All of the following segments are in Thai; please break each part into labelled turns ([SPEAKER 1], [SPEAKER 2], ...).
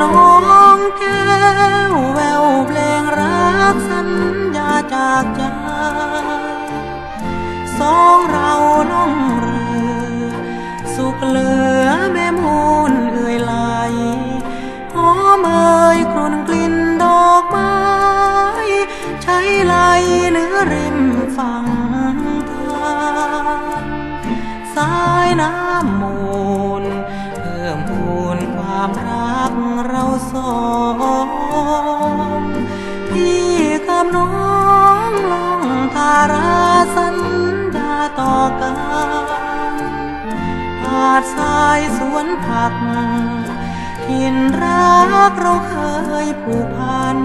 [SPEAKER 1] น้องแก้วแววเพลงรักสัญญาจากใจสองเราล่องเรือ สุขเหลือแม่มู ราสัญญาต่อกันหาดทรายสวนผักทินรักเราเคยผูกพัน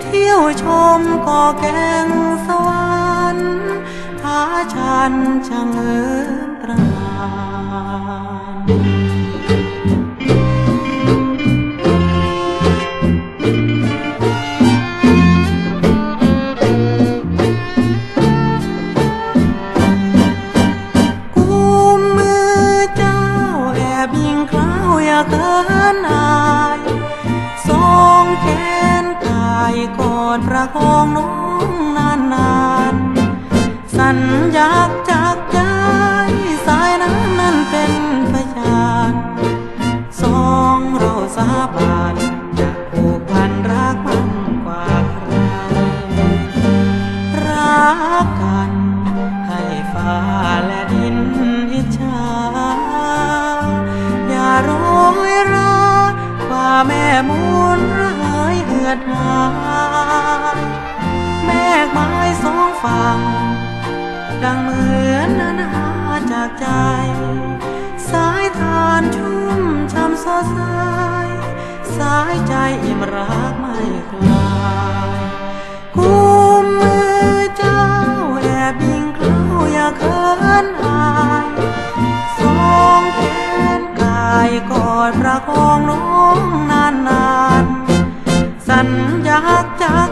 [SPEAKER 1] เที่ยวชมก่อแกงสวรรค์ผาชันจังเอ๋ อดประคองน้องนานนานๆสัญญาจากใจสายน้ำนั้นเป็นพยานสองเราสาบานจะผูกพันรักมันกว่าใครรักกันให้ฟ้าและดินอิจฉาอย่าโรยราว่าแม่มูลร้ายเหือดหา สองฝั่งดังเหมือนนานหาจากใจ สายทานชุ่มช่ำสดใสสายใจอิ่มรักไม่คลายกุมมือเจ้าแอบยิงเคล้าอย่าเขินอายสองแขนกายกอดประคองน้องนานนานๆสัญญาจาก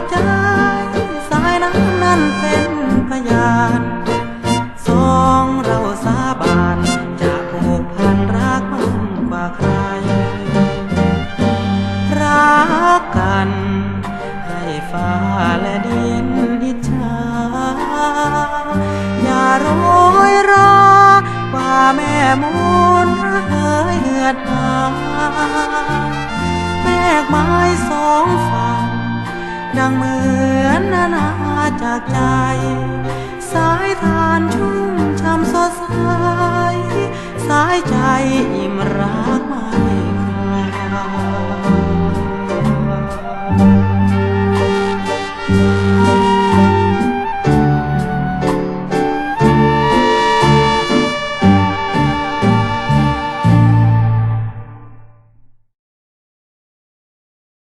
[SPEAKER 1] ดังเหมือนนานาจากใจ สายทานชุ่มช่ำสดใส สายใจอิ่มรักไม่คลาย